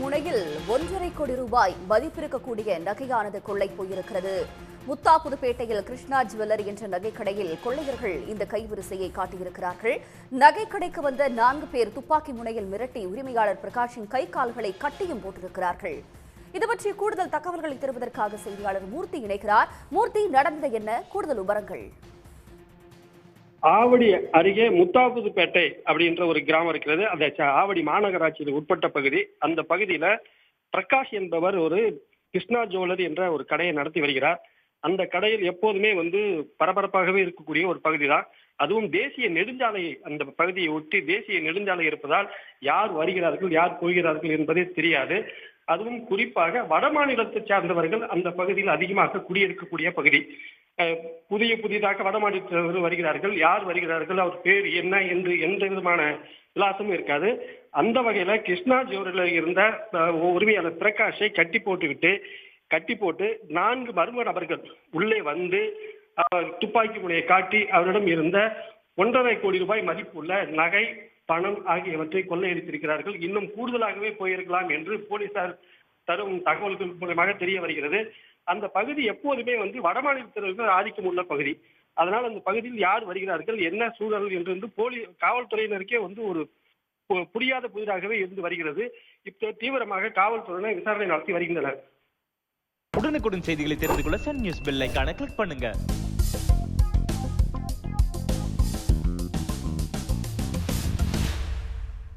முனையில் ஒன்றரை கோடி ரூபாய் மதிப்பிருக்கக்கூடிய நகையானது கொள்ளை போயிருக்கிறது. முத்தாபுதுப்பேட்டையில் கிருஷ்ணா ஜுவல்லரி என்ற நகைக்கடையில் கொள்ளையர்கள் இந்த கைவரிசையை காட்டியிருக்கிறார்கள். நகைக்கடைக்கு வந்த நான்கு பேர் துப்பாக்கி முனையில் மிரட்டி உரிமையாளர் பிரகாஷின் கை கால்களை கட்டியும் போட்டிருக்கிறார்கள். இது பற்றி கூடுதல் தகவல்களை தருவதற்காக செய்தியாளர் மூர்த்தி இணைக்கிறார் மூர்த்தி நடந்தது என்ன? கூடுதல் விவரங்கள். ஆவடி அருகே முத்தாபுதுப்பேட்டை அப்படின்ற ஒரு கிராமம் இருக்கிறது. அந்த ஆவடி மாநகராட்சியில் உட்பட்ட பகுதி. அந்த பகுதியில பிரகாஷ் என்பவர் ஒரு கிருஷ்ணா ஜுவல்லரி என்ற ஒரு கடையை நடத்தி வருகிறார். அந்த கடையில் எப்போதுமே வந்து பரபரப்பாகவே இருக்கக்கூடிய ஒரு பகுதி தான் அதுவும் தேசிய நெடுஞ்சாலை அந்த பகுதியை ஒட்டி தேசிய நெடுஞ்சாலை இருப்பதால் யார் வருகிறார்கள் யார் போகிறார்கள் என்பதே தெரியாது. அதுவும் குறிப்பாக வட மாநிலத்தை சார்ந்தவர்கள் அந்த பகுதியில் அதிகமாக குடியிருக்கக்கூடிய பகுதி. புதிய புதிதாக வட வருகிறார்கள் யார் வருகிறார்கள் அவர் பேர் என்ன என்று எந்த விதமான விலாசமும் இருக்காது. அந்த வகையில கிருஷ்ணா ஜோரில் இருந்த உரிமையாளர் பிரகாஷை கட்டி போட்டுவிட்டு கட்டி போட்டு நான்கு மர்ம நபர்கள் உள்ளே வந்து அவர் துப்பாக்கி முனையை காட்டி அவரிடம் இருந்த ஒன்றரை கோடி ரூபாய் மதிப்புள்ள நகை பணம் ஆகியவற்றை கொள்ளையடித்திருக்கிறார்கள். இன்னும் கூடுதலாகவே போயிருக்கலாம் என்று போலீசார் தரும் தகவல்கள் மூலமாக தெரிய வருகிறது. அந்த பகுதி எப்போதுமே வந்து வடமாநிலத்தினர்கள் ஆதிக்கம் உள்ள பகுதி. அதனால் அந்த பகுதியில் யார் வருகிறார்கள் என்ன சூழல் என்று வந்து போலி காவல்துறையினருக்கே வந்து ஒரு பு- புரியாத புதிராகவே இருந்து வருகிறது. இப்போ தீவிரமாக காவல்துறையினர் விசாரணை நடத்தி வருகின்றனர். உடனுக்குடன் செய்திகளை தெரிந்து கொள்ள சன் நியூஸ் பெல் கிளிக் பண்ணுங்க.